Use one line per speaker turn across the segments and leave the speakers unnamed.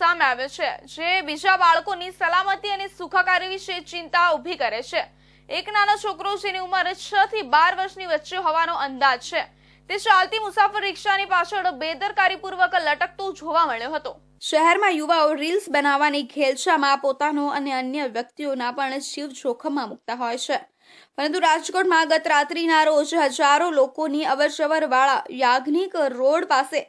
સામે આવ્યો છે, જે બીજા બાળકોની સલામતી અને સુખાકારી વિશે ચિંતા ઊભી કરે છે. એક નાનો છોકરો જેની ઉંમર છ થી બાર વર્ષની વચ્ચે હોવાનો અંદાજ છે. તે ચાલતી મુસાફર રિક્ષાની પાછળ બેદરકારીપૂર્વક લટકતો જોવા મળ્યો હતો. શહેરમાં યુવાઓ રીલ્સ બનાવવાની ખેલછામાં પોતાનો અને અન્ય વ્યક્તિઓના પણ જીવ જોખમમાં મૂકતા હોય છે. પરંતુ રાજકોટમાં ગત રાત્રિના રોજ હજારો લોકોની અવરજવર વાળા યાજ્ઞિક રોડ પાસે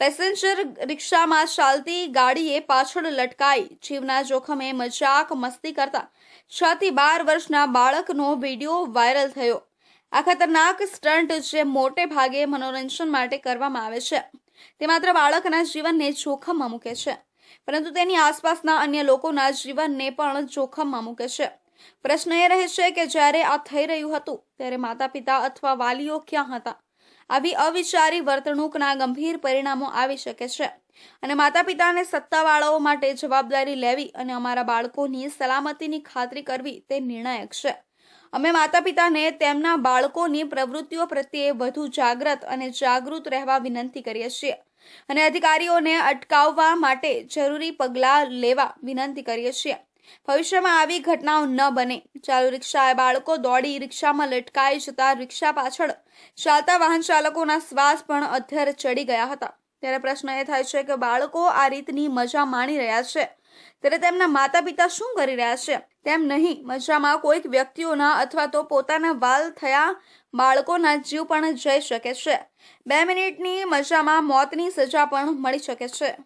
પેસેન્જર રિક્ષામાં ચાલતી ગાડીએ પાછળ લટકાઈ જીવના જોખમે મજાક મસ્તી કરતા છ થી બાર વર્ષના બાળકનો વીડિયો વાયરલ થયો. આ ખતરનાક સ્ટન્ટ જે મોટે ભાગે મનોરંજન માટે કરવામાં આવે છે, તે માત્ર બાળકના જીવનને જોખમમાં મૂકે છે, પરંતુ તેની આસપાસના અન્ય લોકોના જીવનને પણ જોખમમાં મૂકે છે. પ્રશ્ન એ રહેશે કે જ્યારે આ થઈ રહ્યું હતું, ત્યારે માતા પિતા અથવા વાલીઓ ક્યાં હતા? આવી અવિચારી વર્તણૂકના ગંભીર પરિણામો આવી શકે છે. અને માતા પિતાને સત્તાવાળાઓ માટે જવાબદારી લેવી અને અમારા બાળકોની સલામતીની ખાતરી કરવી તે નિર્ણાયક છે. અમે માતા પિતાને તેમના બાળકોની પ્રવૃત્તિઓ પ્રત્યે વધુ જાગ્રત અને જાગૃત રહેવા વિનંતી કરીએ છીએ અને અધિકારીઓને અટકાવવા માટે જરૂરી પગલાં લેવા વિનંતી કરીએ છીએ. ભવિષ્યમાં આવી ઘટનાઓ ન બને. ચાલુ રિક્ષાએ બાળકો દોડી રિક્ષામાં લટકાઈ જતા રિક્ષા પાછળ ચાલતા વાહન ચાલકોના શ્વાસ પણ અધ્ધર ચડી ગયા હતા. ત્યારે પ્રશ્ન એ થાય છે કે બાળકો આ રીતની મજા માણી રહ્યા છે? ત્યારે તેમના માતા પિતા શું કરી રહ્યા છે? તેમ નહીં, મજામાં કોઈક વ્યક્તિઓના અથવા તો પોતાના વાલ થયા બાળકોના જીવ પણ જઈ શકે છે. બે મિનિટની મજામાં મોતની સજા પણ મળી શકે છે.